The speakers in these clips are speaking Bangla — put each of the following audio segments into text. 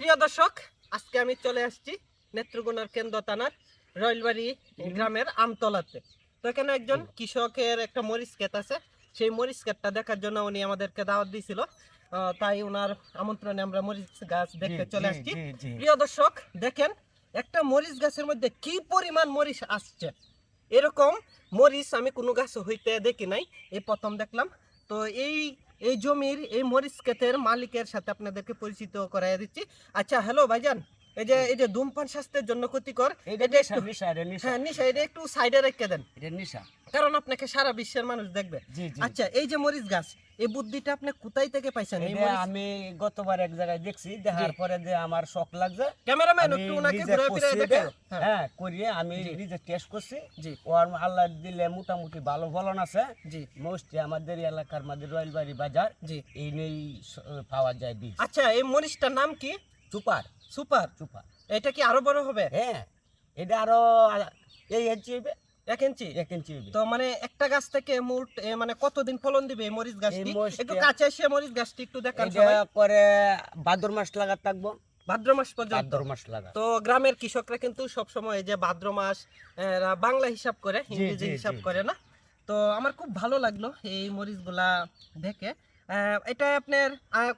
প্রিয় দর্শক আজকে আমি চলে আসছি নেত্রকোনার কেন্দ্র থানার রয়েলবাড়ি গ্রামের আমতলাতে। তো এখানে একজন কৃষকের একটা মরিচ ক্ষেত আছে। সেই মরিচ ক্ষেতটা দেখার জন্য উনি আমাদেরকে দাওয়াত দিয়েছিল। তাই ওনার আমন্ত্রণে আমরা মরিচ গাছ দেখতে চলে আসছি। প্রিয় দর্শক দেখেন একটা মরিচ গাছের মধ্যে কি পরিমাণ মরিচ আসছে? এরকম মরিচ আমি কোনো গাছ হইতে দেখি নাই। এই প্রথম দেখলাম। তো এই এই জমির এই মরিচ ক্ষেতের মালিকের সাথে আপনাদেরকে পরিচিত করাই দিচ্ছি। আচ্ছা হ্যালো ভাইজান এই যে এই যে ধূমপান স্বাস্থ্যের জন্য ক্ষতিকর এটা একটু- হ্যাঁ নিশা এটা একটু সাইডে রেখে দেন। এটা নিশা। কারণ আপনাকে সারা বিশ্বের মানুষ দেখবে। আচ্ছা এই যে মরিচ গাছ এই বুদ্ধিটা আপনি কোথায় থেকে পাইছেন? আমি গতবার এক জায়গায় দেখছি দেখার পরে যে আমার শখ লাগছে। ক্যামেরাম্যান একটু ওনাকে ঘুরে ফিরে দেখে হ্যাঁ। হ্যাঁ করিয়ে আমি। নিজে টেস্ট করছি। জি। ও আর আল্লাহ দিলে মোটামুটি ভালো ফলন আছে। জি। মোস্টলি আমাদের এলাকার মধ্যে রয়েলবাড়ি বাজার জি। এই নেই পাওয়া যায় বীজ আচ্ছা এই মরিচটার নাম কি? সুপার। সুপার। সুপার। এটা কি আরও বড় হবে? হ্যাঁ এটা আরও এই হইবে এক ইঞ্চি? এক ইঞ্চি তো মানে একটা গাছ থেকে মোট মানে কতদিন ফলন দিবে মরিচ গাছটি? একটু কাছে এসে মরিচ গাছটি একটু দেখান করে ভাদ্র মাস লাগা থাকব। ভাদ্র মাস পর্যন্ত। ভাদ্র মাস লাগা। তো গ্রামের কৃষকরা কিন্তু সব সময় যে ভাদ্র মাস বাংলা হিসাব করে ইংরেজি হিসাব করে না? তো আমার খুব ভালো লাগল এই মরিচগুলা দেখে। এটা আপনার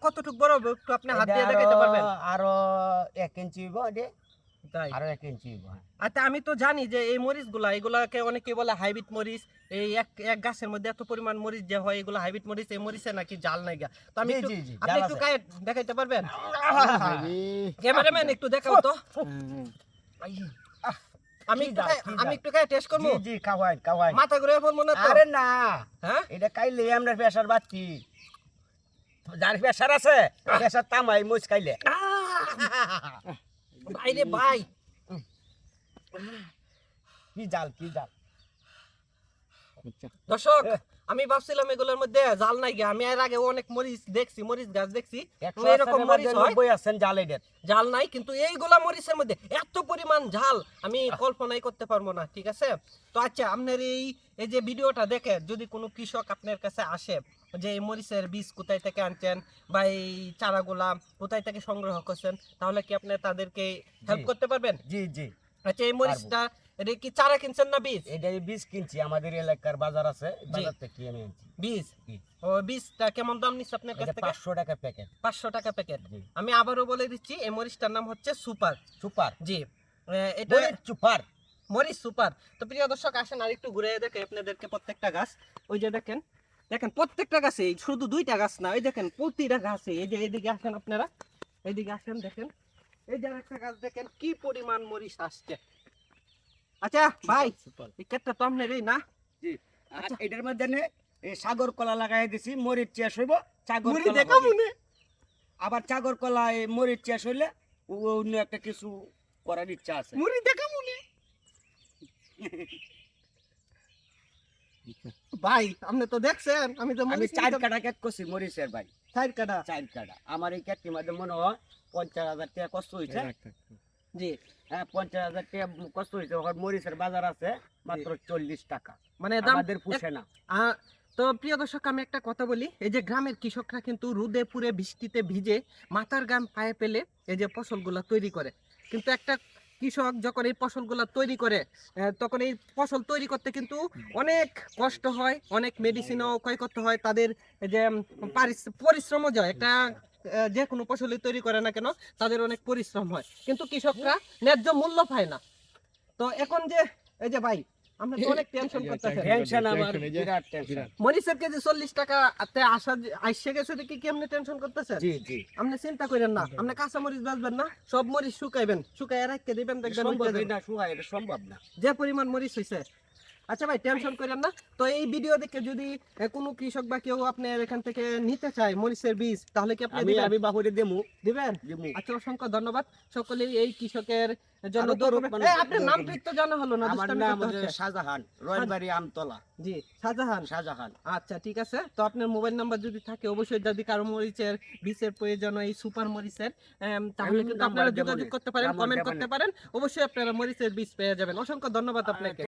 কতটুকু বড় হবে? একটু আপনি হাত দিয়ে দেখাতে আরো- পারবেন? আরও এক ইঞ্চি তাই? আরও এক ইঞ্চি হ্যাঁ। আচ্ছা আমি তো জানি যে এই মরিচগুলা এগুলাকে অনেকে বলে হাইব্রিড মরিচ এই এক এক গাছের মধ্যে এত পরিমাণ মরিচ যে হয় এগুলো হাইব্রিড মরিচ এই মরিচে নাকি জাল নাই গা। তো আমি একটু জি, জি, আপনি একটু কায়ে দেখাইতে পারবেন? ক্যামেরাম্যান একটু দেখাও তো। আমি একটু কায়ে টেস্ট করব? জি মাথা ঘুরে না তো? আরে না হ্যাঁ? এটা আমরা প্রেসার যার প্রেসার আছে প্রেসার তামাই মুচ ভাই রে ভাই কি জাল কি জাল? দর্শক আমি ভাবছিলাম এগুলোর মধ্যে জাল নাই আমি এর আগে অনেক মরিচ দেখছি মরিচ গাছ দেখছি। এরকম মরিচ হয়। আছেন জাল এদের। জাল নাই কিন্তু এইগুলা মরিচের মধ্যে এত পরিমাণ ঝাল আমি কল্পনাই করতে পারব না ঠিক আছে? তো আচ্ছা আপনার এই এই যে ভিডিওটা দেখে যদি কোনো কৃষক আপনার কাছে আসে যে এই মরিচের বীজ কোথায় থেকে আনছেন বা এই চারাগুলা কোথায় থেকে সংগ্রহ করছেন তাহলে কি আপনি তাদেরকে হেল্প করতে পারবেন? জি জি। আচ্ছা এই মরিচটা এটা কি চারা কিনছেন না বীজ? এটা বীজ কিনছি আমাদের এলাকার বাজার আছে বাজার থেকে আমি আনছি। বীজ। ও বীজটা কেমন দাম নিচ্ছে আপনার কাছ থেকে? পাঁচশো টাকা প্যাকেট পাঁচশো টাকা প্যাকেট আমি আবারও বলে দিচ্ছি এই মরিচটার নাম হচ্ছে সুপার। সুপার। জি। এটা সুপার। মরিচ সুপার। তো প্রিয় দর্শক আসেন আর একটু ঘুরে দেখে আপনাদেরকে প্রত্যেকটা গাছ। ওই যে দেখেন দেখেন প্রত্যেকটা গাছে শুধু দুইটা গাছ না ওই দেখেন প্রতিটা গাছে এই যে এইদিকে আসেন আপনারা এইদিকে আসেন দেখেন এই যে একটা গাছ দেখেন কি পরিমাণ মরিচ আসছে। আচ্ছা ভাই এই ক্ষেতটা তো আপনার এই না? জি আর আচ্ছা। এটার মধ্যে এই সাগর কলা লাগাই দিছি মরিচ চাষ হইব সাগর দেখা মনে। আবার সাগর কলা এই মরিচ চাষ হইলে অন্য একটা কিছু করার ইচ্ছা আছে। মরিচ দেখা মনে। ভাই আপনি তো দেখছেন আমি তো আমি চার কাটা কেট করছি মরিচের ভাই। চার কাটা চার কাটা আমার এই কেটটির মধ্যে মনে হয় পঞ্চাশ হাজার টাকা কষ্ট হয়েছে। জি হ্যাঁ পঞ্চাশ হাজার টাকা কষ্ট হয়েছে। ওখানে মরিচের বাজার আছে মাত্র চল্লিশ টাকা। মানে আমাদের পুষে না। আহ, তো প্রিয় দর্শক আমি একটা কথা বলি। এই যে গ্রামের কৃষকরা কিন্তু রোদে পুরে বৃষ্টিতে ভিজে মাথার গাম পায়ে পেলে এই যে ফসলগুলা তৈরি করে। কিন্তু একটা কৃষক যখন এই ফসলগুলো তৈরি করে তখন এই ফসল তৈরি করতে কিন্তু অনেক কষ্ট হয়, অনেক মেডিসিনও ক্রয় করতে হয়, তাদের যে পরিশ্রমও যায়। একটা যে কোনো ফসলই তৈরি করে না কেন, তাদের অনেক পরিশ্রম হয়। কিন্তু কৃষকরা ন্যায্য মূল্য পায় না। তো এখন যে, এই যে ভাই আমরা তো অনেক টেনশন করতেছেন। টেনশন আমার বিরাট টেনশন মরিচের কেজি চল্লিশ টাকা তে আসা আইসে গেছে দেখি কি আপনি টেনশন করতেছেন? জি জি। আপনি চিন্তা করেন না আপনি কাঁচা মরিচ বাঁচবেন না সব মরিচ শুকাইবেন দিবেন দেখবেন সম্ভব উঠে না শুয়া এটা সম্ভব না। যে পরিমাণ মরিচ হয়েছে আচ্ছা ভাই টেনশন করেন না। তো এই ভিডিও দেখে যদি কোনো কৃষক বা কেউ আপনার এখান থেকে নিতে চায় মরিচের বীজ তাহলে কি আপনি আমি দিবেন? আমি বাহুরে দেমু দিবেন? আচ্ছা অসংখ্য ধন্যবাদ। সকলেই এই কৃষকের জন্য আপনার নাম ঠিক তো জানা হলো না আমার নাম। শাহজাহান রয়্যালবাড়ি আমতলা। জি শাহজাহান। শাহজাহান। আচ্ছা ঠিক আছে। তো আপনার মোবাইল নাম্বার যদি থাকে অবশ্যই যদি কারও মরিচের বীজের প্রয়োজন হয় এই সুপার মরিচের তাহলে কিন্তু আপনারা যোগাযোগ করতে পারেন কমেন্ট করতে পারেন। অবশ্যই আপনারা মরিচের বীজ পেয়ে যাবেন। অসংখ্য ধন্যবাদ আপনাকে।